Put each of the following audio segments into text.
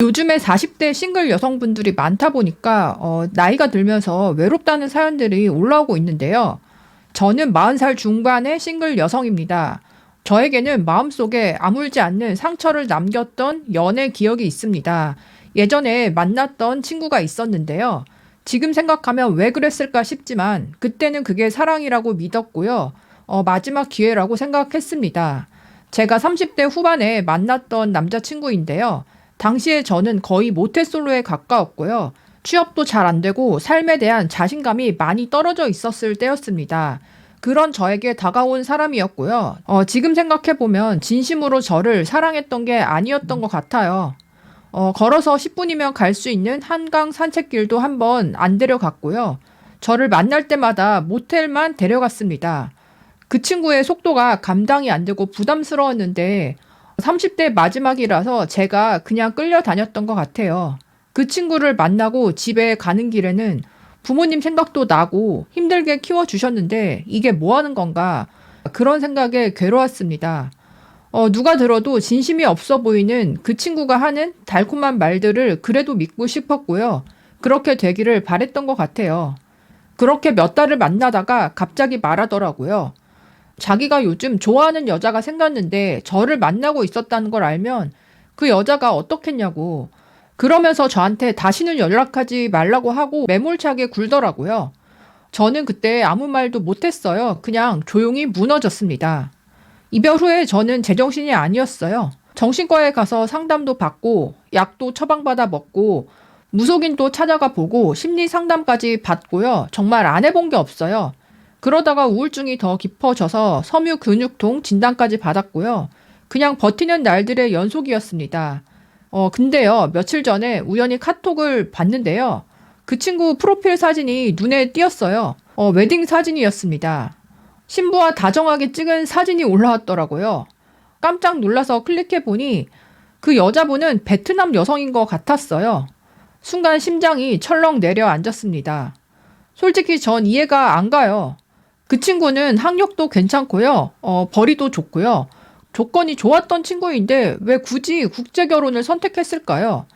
요즘에 40대 싱글 여성분들이 많다 보니까 어, 나이가 들면서 외롭다는 사연들이 올라오고 있는데요. 저는 40살 중반의 싱글 여성입니다. 저에게는 마음속에 아물지 않는 상처를 남겼던 연애 기억이 있습니다. 예전에 만났던 친구가 있었는데요. 지금 생각하면 왜 그랬을까 싶지만 그때는 그게 사랑이라고 믿었고요. 어, 마지막 기회라고 생각했습니다. 제가 30대 후반에 만났던 남자친구인데요. 당시에 저는 거의 모태솔로에 가까웠고요. 취업도 잘 안 되고 삶에 대한 자신감이 많이 떨어져 있었을 때였습니다. 그런 저에게 다가온 사람이었고요. 어, 지금 생각해보면 진심으로 저를 사랑했던 게 아니었던 것 같아요. 어, 걸어서 10분이면 갈 수 있는 한강 산책길도 한번 안 데려갔고요. 저를 만날 때마다 모텔만 데려갔습니다. 그 친구의 속도가 감당이 안 되고 부담스러웠는데 30대 마지막이라서 제가 그냥 끌려다녔던 것 같아요. 그 친구를 만나고 집에 가는 길에는 부모님 생각도 나고 힘들게 키워주셨는데 이게 뭐 하는 건가 그런 생각에 괴로웠습니다. 어, 누가 들어도 진심이 없어 보이는 그 친구가 하는 달콤한 말들을 그래도 믿고 싶었고요. 그렇게 되기를 바랬던 것 같아요. 그렇게 몇 달을 만나다가 갑자기 말하더라고요. 자기가 요즘 좋아하는 여자가 생겼는데 저를 만나고 있었다는 걸 알면 그 여자가 어떻겠냐고. 그러면서 저한테 다시는 연락하지 말라고 하고 매몰차게 굴더라고요. 저는 그때 아무 말도 못했어요. 그냥 조용히 무너졌습니다. 이별 후에 저는 제정신이 아니었어요. 정신과에 가서 상담도 받고 약도 처방받아 먹고 무속인도 찾아가 보고 심리 상담까지 받고요. 정말 안 해본 게 없어요. 그러다가 우울증이 더 깊어져서 섬유 근육통 진단까지 받았고요. 그냥 버티는 날들의 연속이었습니다. 어, 근데요, 며칠 전에 우연히 카톡을 봤는데요. 그 친구 프로필 사진이 눈에 띄었어요. 어, 웨딩 사진이었습니다. 신부와 다정하게 찍은 사진이 올라왔더라고요. 깜짝 놀라서 클릭해 보니 그 여자분은 베트남 여성인 것 같았어요. 순간 심장이 철렁 내려 앉았습니다. 솔직히 전 이해가 안 가요. 그 친구는 학력도 괜찮고요. 어, 벌이도 좋고요. 조건이 좋았던 친구인데 왜 굳이 국제 결혼을 선택했을까요?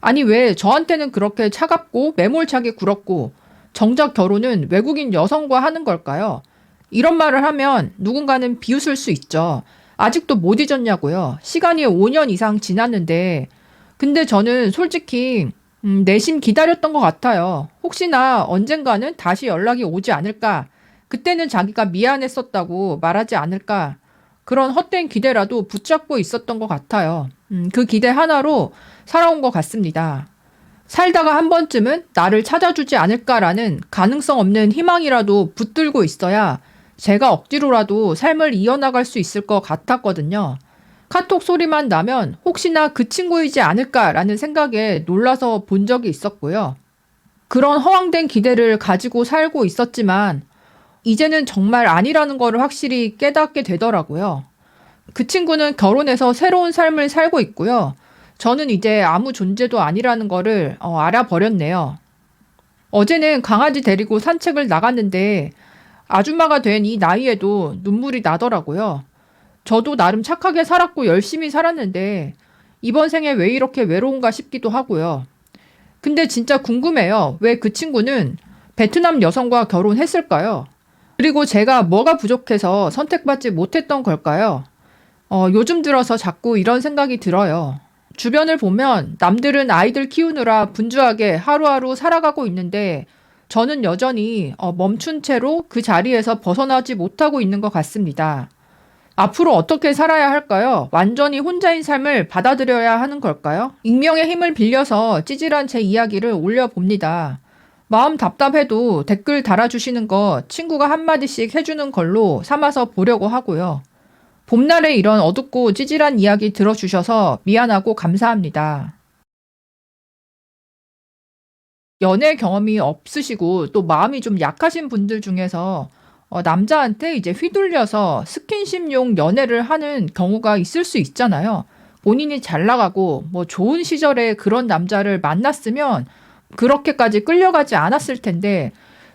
아니 왜 저한테는 그렇게 차갑고 매몰차게 굴었고 정작 결혼은 외국인 여성과 하는 걸까요? 이런 말을 하면 누군가는 비웃을 수 있죠. 아직도 못 잊었냐고요. 시간이 5년 이상 지났는데 근데 저는 솔직히 음, 내심 기다렸던 것 같아요. 혹시나 언젠가는 다시 연락이 오지 않을까. 그때는 자기가 미안했었다고 말하지 않을까. 그런 헛된 기대라도 붙잡고 있었던 것 같아요. 음, 그 기대 하나로 살아온 것 같습니다. 살다가 한 번쯤은 나를 찾아주지 않을까라는 가능성 없는 희망이라도 붙들고 있어야 제가 억지로라도 삶을 이어나갈 수 있을 것 같았거든요. 카톡 소리만 나면 혹시나 그 친구이지 않을까라는 생각에 놀라서 본 적이 있었고요. 그런 허황된 기대를 가지고 살고 있었지만 이제는 정말 아니라는 거를 확실히 깨닫게 되더라고요. 그 친구는 결혼해서 새로운 삶을 살고 있고요. 저는 이제 아무 존재도 아니라는 거를 어, 알아버렸네요. 어제는 강아지 데리고 산책을 나갔는데 아줌마가 된 이 나이에도 눈물이 나더라고요. 저도 나름 착하게 살았고 열심히 살았는데 이번 생에 왜 이렇게 외로운가 싶기도 하고요. 근데 진짜 궁금해요. 왜 그 친구는 베트남 여성과 결혼했을까요? 그리고 제가 뭐가 부족해서 선택받지 못했던 걸까요? 어, 요즘 들어서 자꾸 이런 생각이 들어요. 주변을 보면 남들은 아이들 키우느라 분주하게 하루하루 살아가고 있는데 저는 여전히 어, 멈춘 채로 그 자리에서 벗어나지 못하고 있는 것 같습니다. 앞으로 어떻게 살아야 할까요? 완전히 혼자인 삶을 받아들여야 하는 걸까요? 익명의 힘을 빌려서 찌질한 제 이야기를 올려봅니다. 마음 답답해도 댓글 달아주시는 거 친구가 한마디씩 해주는 걸로 삼아서 보려고 하고요. 봄날에 이런 어둡고 찌질한 이야기 들어주셔서 미안하고 감사합니다. 연애 경험이 없으시고 또 마음이 좀 약하신 분들 중에서 어, 남자한테 이제 휘둘려서 스킨십용 연애를 하는 경우가 있을 수 있잖아요. 본인이 잘 나가고 뭐 좋은 시절에 그런 남자를 만났으면 그렇게까지 끌려가지 않았을 텐데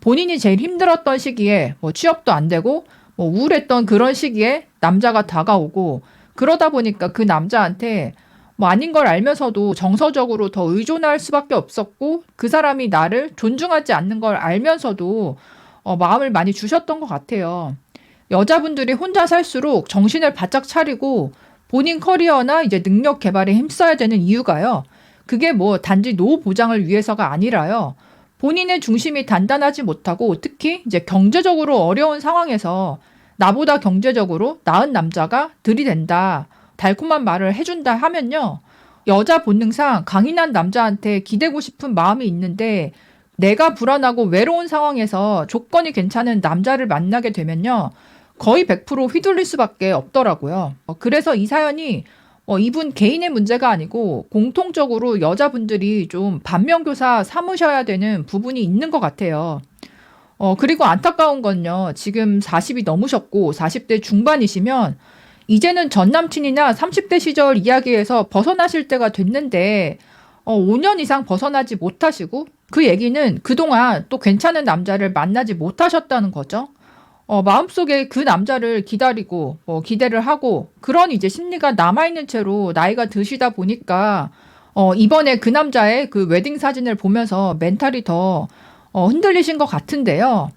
본인이 제일 힘들었던 시기에 뭐 취업도 안 되고 뭐 우울했던 그런 시기에 남자가 다가오고 그러다 보니까 그 남자한테 뭐 아닌 걸 알면서도 정서적으로 더 의존할 수밖에 없었고 그 사람이 나를 존중하지 않는 걸 알면서도 어, 마음을 많이 주셨던 것 같아요. 여자분들이 혼자 살수록 정신을 바짝 차리고 본인 커리어나 이제 능력 개발에 힘써야 되는 이유가요. 그게 뭐 단지 노후 보장을 위해서가 아니라요. 본인의 중심이 단단하지 못하고 특히 이제 경제적으로 어려운 상황에서 나보다 경제적으로 나은 남자가 들이댄다. 달콤한 말을 해준다 하면요. 여자 본능상 강인한 남자한테 기대고 싶은 마음이 있는데 내가 불안하고 외로운 상황에서 조건이 괜찮은 남자를 만나게 되면요. 거의 100% 휘둘릴 수밖에 없더라고요. 어, 그래서 이 사연이 어, 이분 개인의 문제가 아니고 공통적으로 여자분들이 좀 반면교사 삼으셔야 되는 부분이 있는 것 같아요. 어, 그리고 안타까운 건요. 지금 40이 넘으셨고 40대 중반이시면 이제는 전 남친이나 30대 시절 이야기에서 벗어나실 때가 됐는데 어, 5년 이상 벗어나지 못하시고 그 얘기는 그동안 또 괜찮은 남자를 만나지 못하셨다는 거죠. 어, 마음속에 그 남자를 기다리고 뭐 기대를 하고 그런 이제 심리가 남아있는 채로 나이가 드시다 보니까 어, 이번에 그 남자의 그 웨딩 사진을 보면서 멘탈이 더 어, 흔들리신 것 같은데요.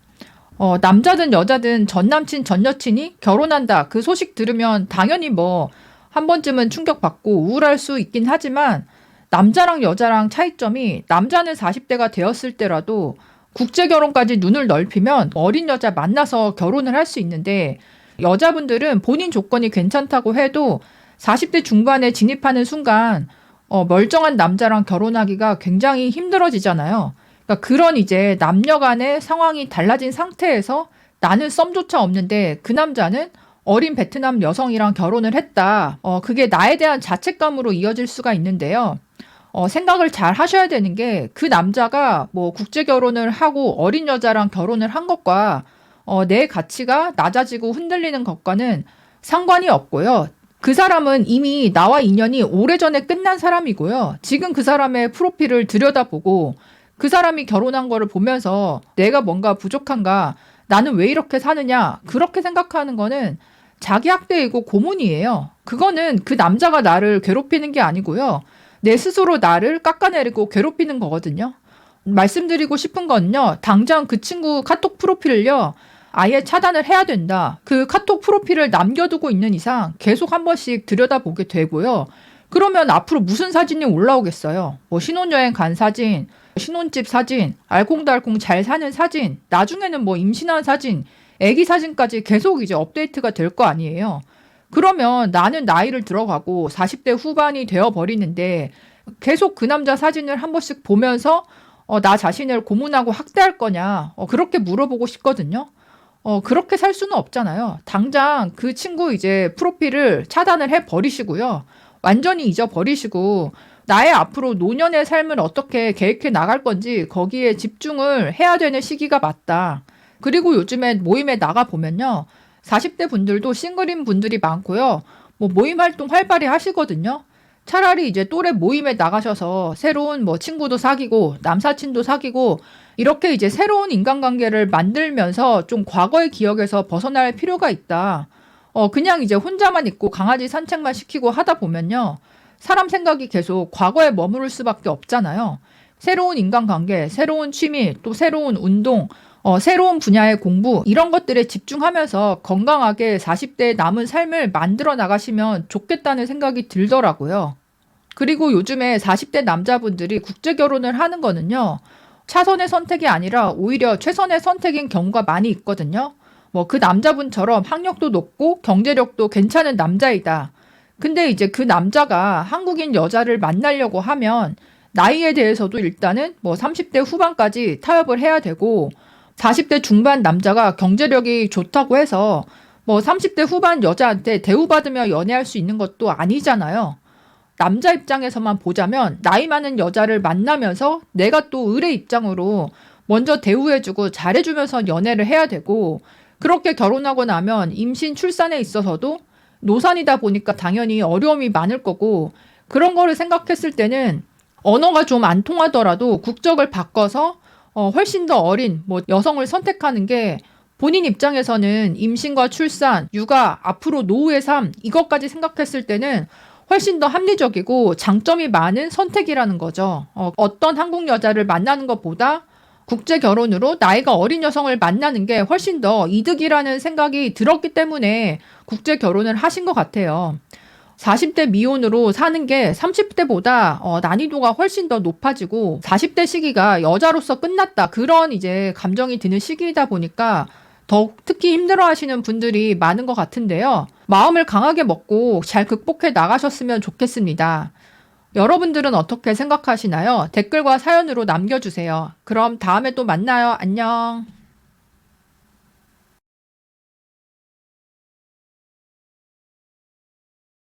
어, 남자든 여자든 전 남친, 전 여친이 결혼한다. 그 소식 들으면 당연히 뭐 한 번쯤은 충격받고 우울할 수 있긴 하지만 남자랑 여자랑 차이점이 남자는 40대가 되었을 때라도 국제 결혼까지 눈을 넓히면 어린 여자 만나서 결혼을 할 수 있는데 여자분들은 본인 조건이 괜찮다고 해도 40대 중반에 진입하는 순간 어, 멀쩡한 남자랑 결혼하기가 굉장히 힘들어지잖아요. 그러니까 그런 이제 남녀 간의 상황이 달라진 상태에서 나는 썸조차 없는데 그 남자는 어린 베트남 여성이랑 결혼을 했다. 어, 그게 나에 대한 자책감으로 이어질 수가 있는데요. 어, 생각을 잘 하셔야 되는 게 그 남자가 뭐 국제 결혼을 하고 어린 여자랑 결혼을 한 것과 어, 내 가치가 낮아지고 흔들리는 것과는 상관이 없고요. 그 사람은 이미 나와 인연이 오래전에 끝난 사람이고요. 지금 그 사람의 프로필을 들여다보고 그 사람이 결혼한 거를 보면서 내가 뭔가 부족한가, 나는 왜 이렇게 사느냐, 그렇게 생각하는 거는 자기 학대이고 고문이에요. 그거는 그 남자가 나를 괴롭히는 게 아니고요. 내 스스로 나를 깎아내리고 괴롭히는 거거든요. 말씀드리고 싶은 건요. 당장 그 친구 카톡 프로필을요. 아예 차단을 해야 된다. 그 카톡 프로필을 남겨두고 있는 이상 계속 한 번씩 들여다보게 되고요. 그러면 앞으로 무슨 사진이 올라오겠어요? 뭐 신혼여행 간 사진, 신혼집 사진, 알콩달콩 잘 사는 사진, 나중에는 뭐 임신한 사진, 아기 사진까지 계속 이제 업데이트가 될 거 아니에요. 그러면 나는 나이를 들어가고 40대 후반이 되어 버리는데 계속 그 남자 사진을 한 번씩 보면서 어, 나 자신을 고문하고 학대할 거냐 어, 그렇게 물어보고 싶거든요. 어, 그렇게 살 수는 없잖아요. 당장 그 친구 이제 프로필을 차단을 해 버리시고요. 완전히 잊어 버리시고 나의 앞으로 노년의 삶을 어떻게 계획해 나갈 건지 거기에 집중을 해야 되는 시기가 맞다. 그리고 요즘에 모임에 나가 보면요. 40대 분들도 싱글인 분들이 많고요. 뭐 모임 활동 활발히 하시거든요. 차라리 이제 또래 모임에 나가셔서 새로운 뭐 친구도 사귀고 남사친도 사귀고 이렇게 이제 새로운 인간관계를 만들면서 좀 과거의 기억에서 벗어날 필요가 있다. 어, 그냥 이제 혼자만 있고 강아지 산책만 시키고 하다 보면요. 사람 생각이 계속 과거에 머무를 수밖에 없잖아요. 새로운 인간관계, 새로운 취미, 또 새로운 운동, 어, 새로운 분야의 공부, 이런 것들에 집중하면서 건강하게 40대의 남은 삶을 만들어 나가시면 좋겠다는 생각이 들더라고요. 그리고 요즘에 40대 남자분들이 국제 결혼을 하는 거는요, 차선의 선택이 아니라 오히려 최선의 선택인 경우가 많이 있거든요. 뭐 그 남자분처럼 학력도 높고 경제력도 괜찮은 남자이다. 근데 이제 그 남자가 한국인 여자를 만나려고 하면 나이에 대해서도 일단은 뭐 30대 후반까지 타협을 해야 되고 40대 중반 남자가 경제력이 좋다고 해서 뭐 30대 후반 여자한테 대우받으며 연애할 수 있는 것도 아니잖아요. 남자 입장에서만 보자면 나이 많은 여자를 만나면서 내가 또 을의 입장으로 먼저 대우해주고 잘해주면서 연애를 해야 되고 그렇게 결혼하고 나면 임신 출산에 있어서도 노산이다 보니까 당연히 어려움이 많을 거고 그런 거를 생각했을 때는 언어가 좀 안 통하더라도 국적을 바꿔서 어, 훨씬 더 어린 뭐 여성을 선택하는 게 본인 입장에서는 임신과 출산, 육아, 앞으로 노후의 삶 이것까지 생각했을 때는 훨씬 더 합리적이고 장점이 많은 선택이라는 거죠. 어, 어떤 한국 여자를 만나는 것보다 국제 결혼으로 나이가 어린 여성을 만나는 게 훨씬 더 이득이라는 생각이 들었기 때문에 국제 결혼을 하신 것 같아요. 40대 미혼으로 사는 게 30대보다 어, 난이도가 훨씬 더 높아지고 40대 시기가 여자로서 끝났다. 그런 이제 감정이 드는 시기이다 보니까 더욱 특히 힘들어 하시는 분들이 많은 것 같은데요. 마음을 강하게 먹고 잘 극복해 나가셨으면 좋겠습니다. 여러분들은 어떻게 생각하시나요? 댓글과 사연으로 남겨주세요. 그럼 다음에 또 만나요. 안녕.